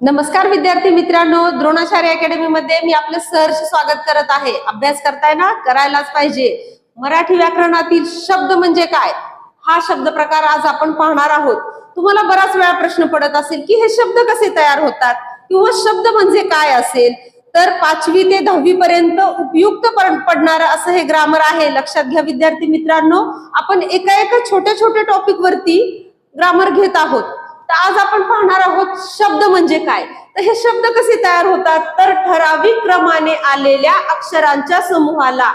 नमस्कार विद्यार्थी मित्रांनो द्रोणाचार्य अकॅडमी मध्ये मी आपलं सहर्ष स्वागत करत आहे. अभ्यास करताय ना? करायलाच पाहिजे. मराठी व्याकरणातील शब्द म्हणजे काय? हा शब्द प्रकार आज आपण पाहणार आहोत. तुम्हाला बराच वेळा प्रश्न पडत असेल की हे शब्द कसे तयार होतात? किंवा शब्द म्हणजे काय असेल? तर पाचवी ते दहावी पर्यंत उपयुक्त पडणार असं हे ग्रामर आहे. लक्षात घ्या विद्यार्थी मित्रांनो आपण एका एका छोट्या छोट्या टॉपिक वरती ग्रामर घेत आहोत. तर आज आपण पाहणार आहोत शब्द म्हणजे काय? तर हे शब्द कसे तयार होतात? तर ठराविक क्रमाने आलेल्या अक्षरांच्या समूहाला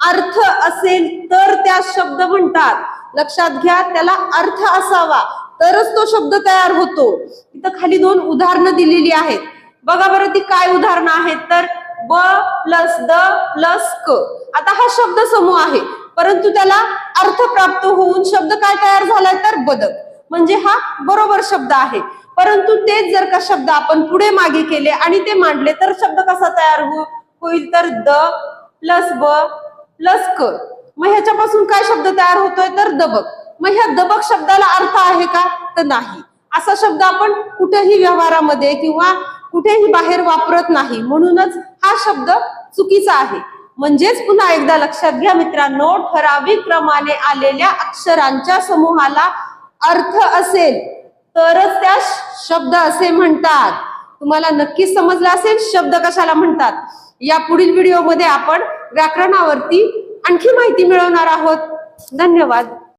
अर्थ असेल तर त्या शब्द म्हणतात. लक्षात घ्या त्याला अर्थ असावा तरच तो शब्द तयार होतो. इथं खाली दोन उदाहरणं दिलेली आहेत. बघा बरं ती काय उदाहरणं आहेत. तर ब प्लस द प्लस क. आता हा शब्द समूह आहे. परंतु त्याला अर्थ प्राप्त होऊन शब्द काय तयार झालाय? तर बदक म्हणजे हा बरोबर शब्द आहे. परंतु तेच जर का शब्द आपण पुढे मागे केले आणि ते मांडले तर शब्द कसा तयार हो-, होईल? तर द प्लस ब प्लस क. मग ह्याच्यापासून काय शब्द तयार होतोय? तर दबक. मग ह्या दबक शब्दाला अर्थ आहे का? तर नाही. असा शब्द आपण कुठेही व्यवहारामध्ये किंवा कुठेही बाहेर वापरत नाही. म्हणूनच हा शब्द चुकीचा आहे. म्हणजेच पुन्हा एकदा लक्षात घ्या मित्रांनो ठराविक क्रमाने आलेल्या अक्षरांच्या समूहाला अर्थ असेल तरच त्या शब्द असे म्हणतात. तुम्हाला नक्कीच समजलं असेल शब्द कशाला म्हणतात. या पुढील व्हिडिओमध्ये आपण व्याकरणावरती आणखी माहिती मिळवणार आहोत. धन्यवाद.